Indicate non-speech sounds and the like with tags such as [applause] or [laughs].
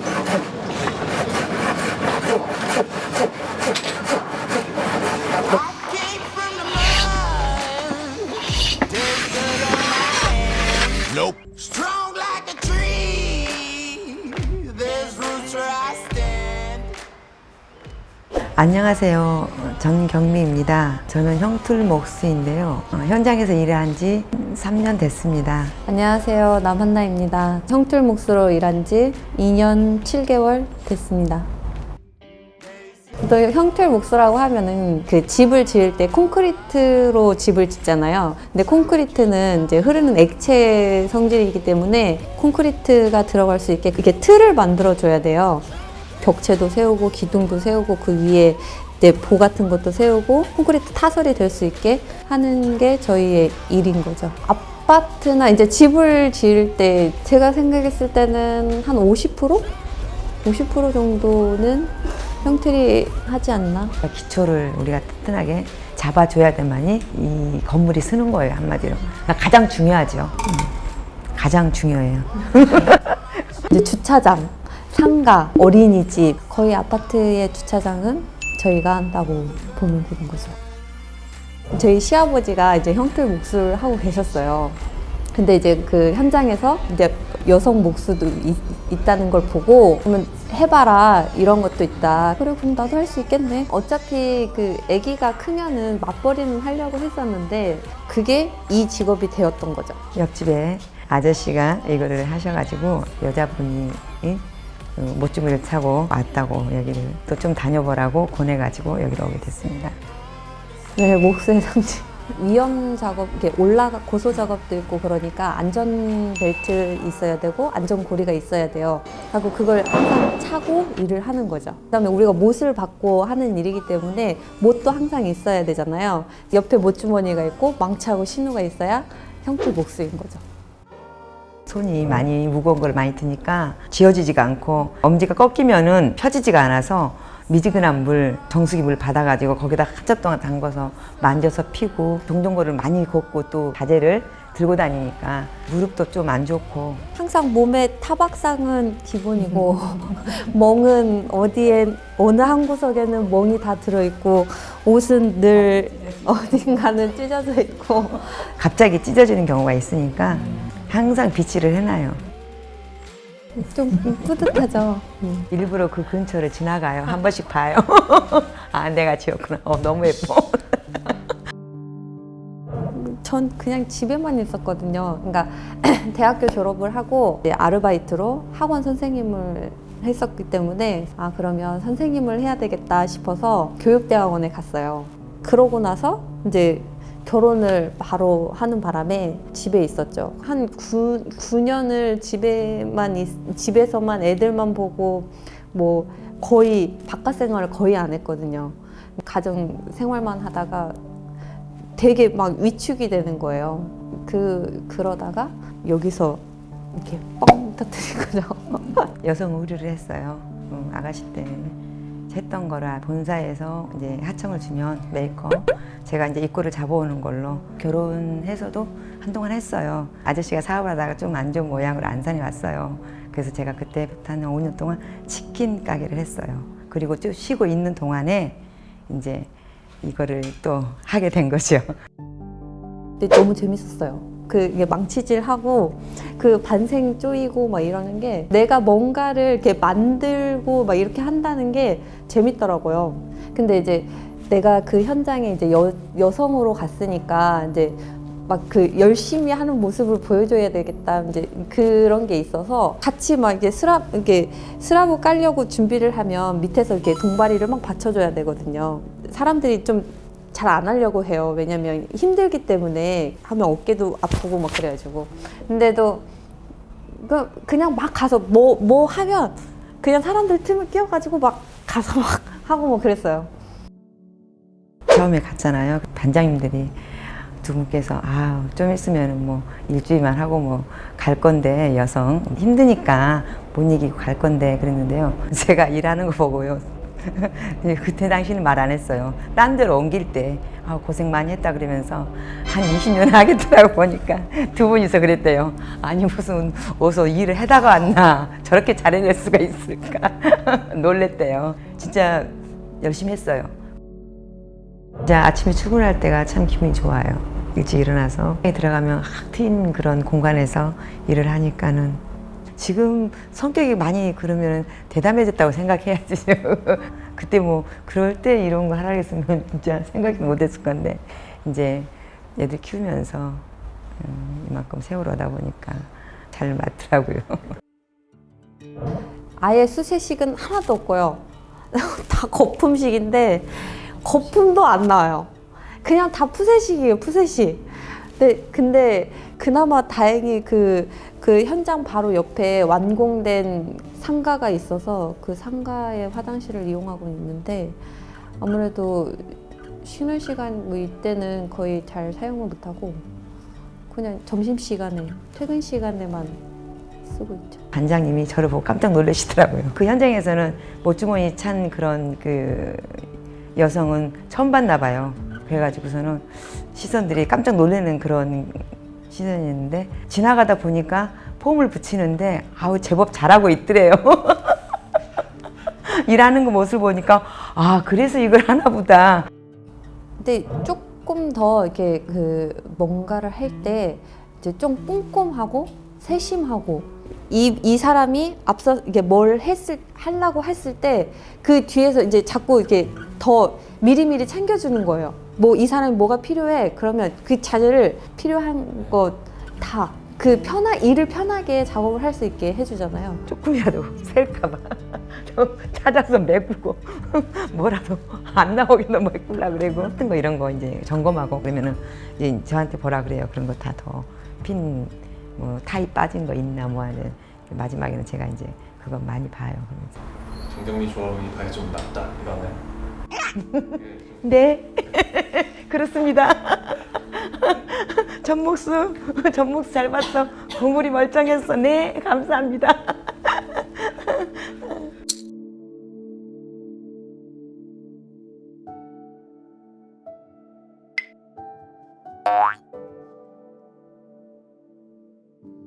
Thank you. 안녕하세요. 전경미입니다. 저는 형틀목수인데요. 어, 현장에서 일한 지 3년 됐습니다. 안녕하세요. 남한나입니다. 형틀목수로 일한 지 2년 7개월 됐습니다. 또 형틀 목수라고 하면은 그 집을 지을 때 콘크리트로 집을 짓잖아요. 근데 콘크리트는 이제 흐르는 액체 성질이기 때문에 콘크리트가 들어갈 수 있게 이렇게 틀을 만들어 줘야 돼요. 벽체도 세우고 기둥도 세우고 그 위에 이제 보 같은 것도 세우고 콘크리트 타설이 될 수 있게 하는 게 저희의 일인 거죠. 아파트나 이제 집을 지을 때 제가 생각했을 때는 한 50%? 50% 정도는 형틀이 하지 않나? 기초를 우리가 튼튼하게 잡아줘야만이 이 건물이 쓰는 거예요, 한마디로. 그러니까 가장 중요하죠. 음, 가장 중요해요. [laughs] 이제 주차장, 상가, 어린이집 거의 아파트의 주차장은 저희가 한다고 보면 되는 거죠. 저희 시아버지가 이제 형틀 목수를 하고 계셨어요. 근데 이제 그 현장에서 이제 여성 목수도 있, 있다는 걸 보고 그러면 해봐라 이런 것도 있다. 그래 그럼 나도 할 수 있겠네. 어차피 그 아기가 크면은 맞벌이는 하려고 했었는데 그게 이 직업이 되었던 거죠. 옆집에 아저씨가 이거를 하셔가지고 여자분이 그 못주머니를 차고 왔다고 여기를 또 좀 다녀보라고 보내가지고 여기로 오게 됐습니다. 네, 목수의 상징. 위험 작업, 이렇게 올라가 고소 작업도 있고 그러니까 안전 벨트 있어야 되고 안전 고리가 있어야 돼요. 하고 그걸 항상 차고 일을 하는 거죠. 그 다음에 우리가 못을 받고 하는 일이기 때문에 못도 항상 있어야 되잖아요. 옆에 못 주머니가 있고 망치하고 신호가 있어야 형태 목수인 거죠. 손이 많이 무거운 걸 많이 드니까 쥐어지지가 않고 엄지가 꺾이면은 펴지지가 않아서 미지근한 물, 정수기 물 받아가지고 거기다 한참 동안 담궈서 만져서 피고 종종거를 많이 걷고 또 자재를 들고 다니니까 무릎도 좀 안 좋고. 항상 몸에 타박상은 기본이고 [laughs] 멍은 어디에 어느 한 구석에는 멍이 다 들어있고 옷은 늘 [laughs] 어딘가는 찢어져 있고. 갑자기 찢어지는 경우가 있으니까 항상 비치를 해놔요. 좀 뿌듯하죠. 일부러 그 근처를 지나가요. 한 번씩 봐요. [laughs] 아, 내가 지었구나. 어, 너무 예뻐. [laughs] 전 그냥 집에만 있었거든요. 그러니까 [clears throat] 대학교 졸업을 하고 이제 아르바이트로 학원 선생님을 했었기 때문에 아 그러면 선생님을 해야 되겠다 싶어서 교육대학원에 갔어요. 그러고 나서 이제 결혼을 바로 하는 바람에 집에 있었죠. 한 9, 9년을 집에만 있- 집에서만 애들만 보고 뭐 거의 바깥 생활을 거의 안 했거든요. 가정 생활만 하다가 되게 막 위축이 되는 거예요. 그 그러다가 여기서 이렇게 뻥 터뜨린 거죠. [laughs] 여성 의류를 했어요. 음, 아가씨 때 했던 거라 본사에서 이제 하청을 주면 메이커 제가 이제 입고를 잡아오는 걸로 결혼해서도 한동안 했어요. 아저씨가 사업을 하다가 좀 안 좋은 모양으로 안산에 왔어요. 그래서 제가 그때부터 한 5년 동안 치킨 가게를 했어요. 그리고 쭉 쉬고 있는 동안에 이제 이거를 또 하게 된 거죠. 근데 너무 재밌었어요. 그 이게 망치질 하고 그 반생 쪼이고 막 이러는 게 내가 뭔가를 이렇게 만들고 막 이렇게 한다는 게 재밌더라고요. 근데 이제 내가 그 현장에 이제 여, 여성으로 갔으니까 이제 막 그 열심히 하는 모습을 보여줘야 되겠다 이제 그런 게 있어서 같이 막 이게 스라 이게 스라브 깔려고 준비를 하면 밑에서 이렇게 동바리를 막 받쳐줘야 되거든요. 사람들이 좀 잘 안 하려고 해요. 왜냐면 힘들기 때문에 하면 어깨도 아프고 막 그래가지고. 근데도 그 그냥 막 가서 뭐 뭐 하면 그냥 사람들 틈을 끼워가지고 막 가서 막 [laughs] 하고 뭐 그랬어요. 처음에 갔잖아요. 반장님들이 두 분께서 아 좀 있으면 뭐 일주일만 하고 뭐 갈 건데 여성 힘드니까 못 이기고 갈 건데 그랬는데요. [laughs] 제가 일하는 거 보고요. [laughs] 예, 그때 당시는 말 안 했어요. 딴 데로 옮길 때 아, 고생 많이 했다 그러면서 한 20년 하겠더라고 보니까 두 분이서 그랬대요. 아니 무슨 어서 일을 해다가 왔나 저렇게 잘해낼 수가 있을까 [laughs] 놀랬대요. 진짜 열심히 했어요. 진짜 아침에 출근할 때가 참 기분이 좋아요. 일찍 일어나서 들어가면 확 트인 그런 공간에서 일을 하니까는 지금 성격이 많이 그러면 대담해졌다고 생각해야지. [laughs] 그때 뭐 그럴 때 이런 거 하라 했으면 진짜 생각이 못했을 건데 이제 애들 키우면서 음, 이만큼 세월 오다 보니까 잘 맞더라고요. [laughs] 아예 수세식은 하나도 없고요. [laughs] 다 거품식인데 거품도 안 나와요. 그냥 다 푸세식이에요, 푸세식. 근데, 근데 그나마 다행히 그, 그 현장 바로 옆에 완공된 상가가 있어서 그 상가의 화장실을 이용하고 있는데 아무래도 쉬는 시간 뭐 이때는 거의 잘 사용을 못하고 그냥 점심 시간에 퇴근 시간에만 쓰고 있죠. 반장님이 저를 보고 깜짝 놀라시더라고요. 그 현장에서는 못주머니 찬 그런 그 여성은 처음 봤나 봐요. 그래가지고서는 시선들이 깜짝 놀라는 그런 시선이었는데 지나가다 보니까 폼을 붙이는데 아우 제법 잘하고 있더래요. [laughs] 일하는 거 모습을 보니까 아 그래서 이걸 하나 보다. 근데 조금 더 이렇게 그 뭔가를 할 때 이제 좀 꼼꼼하고 세심하고 이, 이 사람이 앞서 이게 뭘 했을 하려고 했을 때 그 뒤에서 이제 자꾸 이렇게 더 미리미리 챙겨주는 거예요. 뭐 이 사람이 뭐가 필요해? 그러면 그 자료를 필요한 거다그 편하 일을 편하게 작업을 할 수 있게 해주잖아요. 조금이라도 셀까봐. [laughs] 저 찾아서 메꾸고. [laughs] 뭐라도 안 나오게 너무 메꾸려 그러고. 같은 거 이런 거 이제 점검하고 그러면은 이제 저한테 보라 그래요. 그런 거 다 더 핀 뭐 타이 빠진 거 있나 뭐 하는 마지막에는 제가 이제 그거 많이 봐요 그러면서. 정경미 조합이 다이 좀 낫다 이거네. [laughs] 네? [laughs] 그렇습니다. [laughs] 전목수 전목수 잘 봤어. 국물이 멀쩡했어. 네 감사합니다